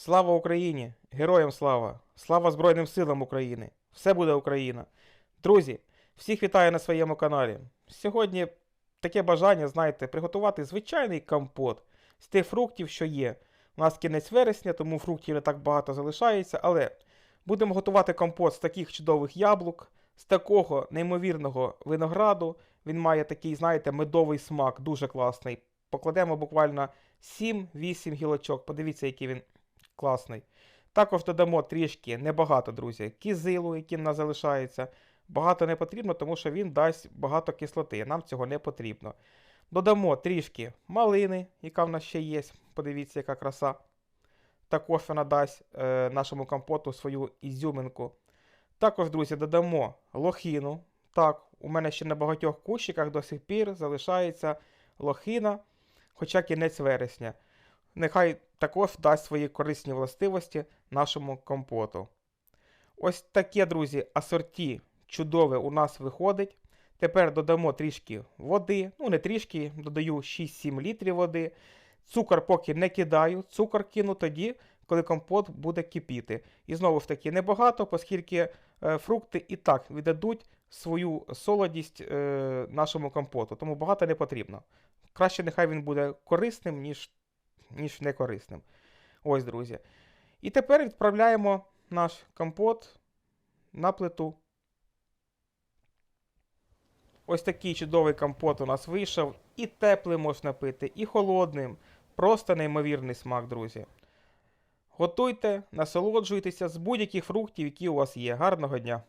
Слава Україні! Героям слава! Слава Збройним силам України! Все буде Україна! Друзі, всіх вітаю на своєму каналі. Сьогодні таке бажання, знаєте, приготувати звичайний компот з тих фруктів, що є. У нас кінець вересня, тому фруктів не так багато залишається, але будемо готувати компот з таких чудових яблук, з такого неймовірного винограду. Він має такий, знаєте, медовий смак, дуже класний. Покладемо буквально 7-8 гілочок. Подивіться, який він класний. Також додамо трішки, небагато, друзі, кізилу, який в нас залишається. Багато не потрібно, тому що він дасть багато кислоти. Нам цього не потрібно. Додамо трішки малини, яка в нас ще є. Подивіться, яка краса. Також вона дасть е, нашому компоту свою ізюминку. Також, друзі, додамо лохіну. Так, у мене ще на багатьох кущиках до сих пір залишається лохина, хоча кінець вересня. Нехай також дасть свої корисні властивості нашому компоту. Ось таке, друзі, асорті чудове у нас виходить. Тепер додамо трішки води, ну не трішки, додаю 6-7 літрів води. Цукор поки не кидаю, цукор кину тоді, коли компот буде кипіти. І знову ж таки, небагато, оскільки е, фрукти і так віддадуть свою солодість е, нашому компоту, тому багато не потрібно. Краще нехай він буде корисним, ніж, ніж некорисним. Ось, друзі. І тепер відправляємо наш компот на плиту. Ось такий чудовий компот у нас вийшов. І теплим можна пити, і холодним. Просто неймовірний смак, друзі. Готуйте, насолоджуйтеся з будь-яких фруктів, які у вас є. Гарного дня!